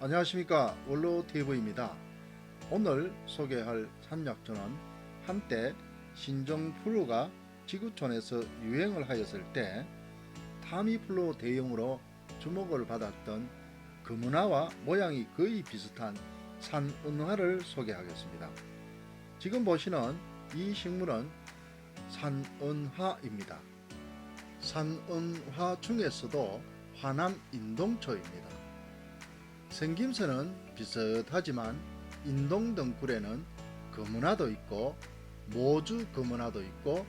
안녕하십니까 원로TV입니다. 오늘 소개할 산약초는 한때 신종플루가 지구촌에서 유행을 하였을 때 타미플루 대용으로 주목을 받았던 금은화와 모양이 거의 비슷한 산은화를 소개하겠습니다. 지금 보시는 이 식물은 산은화입니다. 산은화 중에서도 화남 인동초입니다. 생김새는 비슷하지만 인동덩굴에는 금은화도 있고 모주 금은화도 있고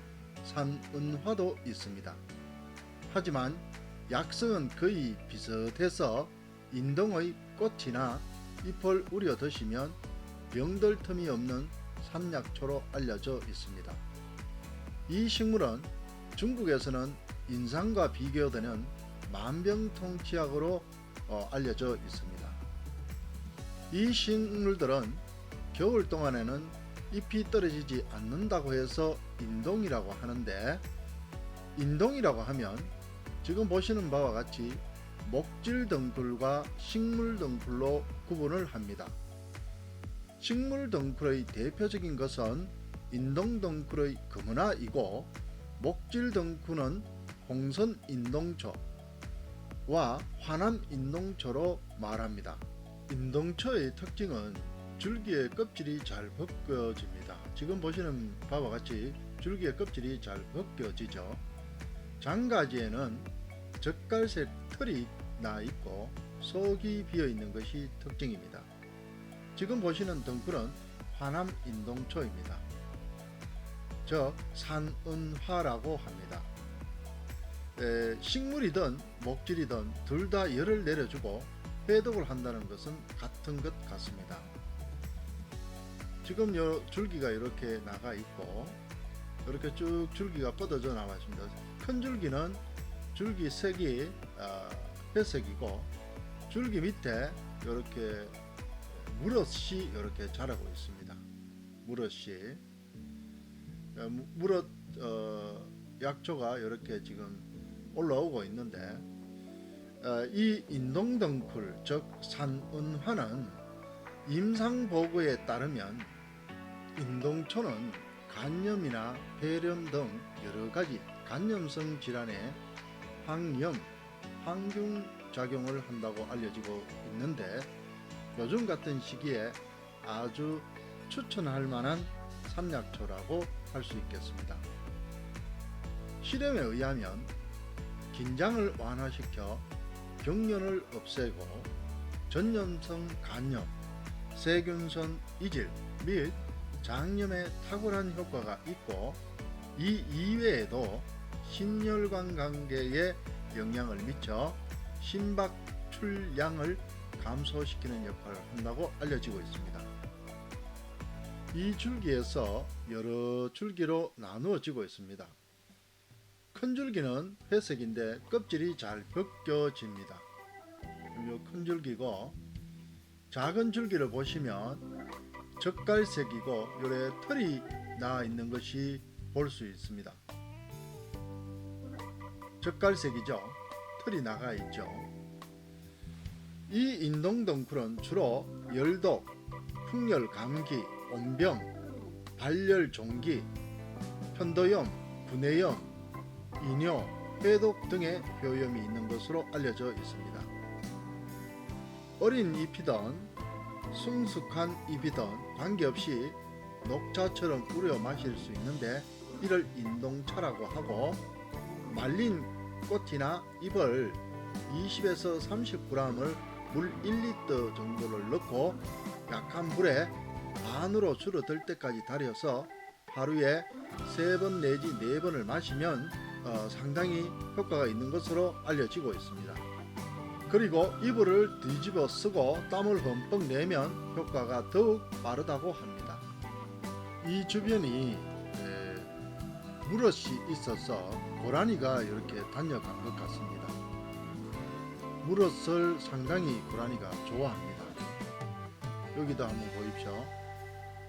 산은화도 있습니다. 하지만 약성은 거의 비슷해서 인동의 꽃이나 잎을 우려 드시면 병들 틈이 없는 산약초로 알려져 있습니다. 이 식물은 중국에서는 인삼과 비교되는 만병통치약으로 어, 알려져 있습니다. 이 식물들은 겨울 동안에는 잎이 떨어지지 않는다고 해서 인동이라고 하는데 인동이라고 하면 지금 보시는 바와 같이 목질 덩굴과 식물 덩굴로 구분을 합니다. 식물 덩굴의 대표적인 것은 인동 덩굴의 금은화이고 목질 덩굴은 홍선 인동초와 화남 인동초로 말합니다. 인동초의 특징은 줄기의 껍질이 잘 벗겨집니다. 지금 보시는 바와 같이 줄기의 껍질이 잘 벗겨지죠. 장가지에는 젓갈색 털이 나 있고 속이 비어 있는 것이 특징입니다. 지금 보시는 덩굴은 화남 인동초입니다. 즉 산은화라고 합니다. 에, 식물이든 목질이든 둘 다 열을 내려주고 해독을 한다는 것은 같은 것 같습니다. 지금 요 줄기가 이렇게 나가 있고 이렇게 쭉 줄기가 뻗어져 나와 있습니다. 큰 줄기는 줄기 색이 어, 회색이고 줄기 밑에 이렇게 무릇이 이렇게 자라고 있습니다. 무릇이 어, 무- 무릇 어, 약초가 이렇게 지금 올라오고 있는데 어, 이 인동덩굴 즉 산은화는 임상보고에 따르면 인동초는 간염이나 폐렴 등 여러 가지 간염성 질환에 항염, 항균 작용을 한다고 알려지고 있는데 요즘 같은 시기에 아주 추천할 만한 삼약초라고 할 수 있겠습니다. 실험에 의하면 긴장을 완화시켜 경련을 없애고 전염성 간염, 세균성 이질 및 장염에 탁월한 효과가 있고 이 이외에도 신혈관 관계에 영향을 미쳐 심박 출량을 감소시키는 역할을 한다고 알려지고 있습니다. 이 줄기에서 여러 줄기로 나누어지고 있습니다. 큰 줄기는 회색인데 껍질이 잘 벗겨집니다. 이큰 줄기고 작은 줄기를 보시면 젓갈색이고 요래 털이 나 있는 것이 볼 수 있습니다. 젓갈색이죠. 털이 나가 있죠. 이 인동덩굴은 주로 열독, 풍열 감기, 온병, 발열 종기, 편도염, 구내염, 이뇨, 해독 등의 효염이 있는 것으로 알려져 있습니다. 어린 잎이든 성숙한 잎이든 관계없이 녹차처럼 우려 마실 수 있는데 이를 인동차라고 하고 말린 꽃이나 잎을 20에서 30g을 물 1리터 정도를 넣고 약한 불에 반으로 줄어들 때까지 달여서 하루에 3번 내지 4번을 마시면 어, 상당히 효과가 있는 것으로 알려지고 있습니다. 그리고 이불을 뒤집어 쓰고 땀을 흠뻑 내면 효과가 더욱 빠르다고 합니다. 이 주변이 에, 무릇이 있어서 고라니가 이렇게 다녀간 것 같습니다. 무릇을 상당히 고라니가 좋아합니다. 여기도 한번 보십시오.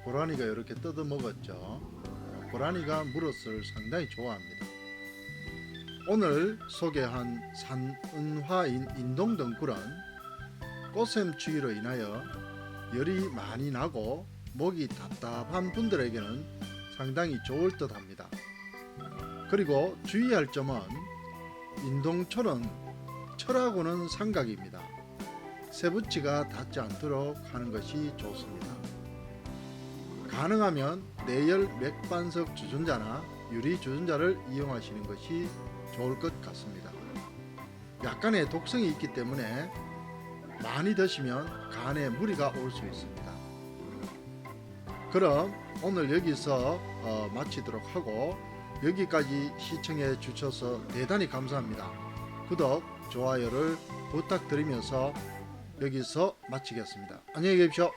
고라니가 이렇게 뜯어 먹었죠. 고라니가 무릇을 상당히 좋아합니다. 오늘 소개한 산은화인 인동덩굴은 꽃샘추위로 인하여 열이 많이 나고 목이 답답한 분들에게는 상당히 좋을 듯 합니다. 그리고 주의할 점은 인동철은 철하고는 삼각입니다. 세부치가 닿지 않도록 하는 것이 좋습니다. 가능하면 내열 맥반석 주전자나 유리 주전자를 이용하시는 것이 좋을 것 같습니다. 약간의 독성이 있기 때문에 많이 드시면 간에 무리가 올 수 있습니다. 그럼 오늘 여기서 어, 마치도록 하고 여기까지 시청해 주셔서 대단히 감사합니다. 구독, 좋아요를 부탁드리면서 여기서 마치겠습니다. 안녕히 계십시오.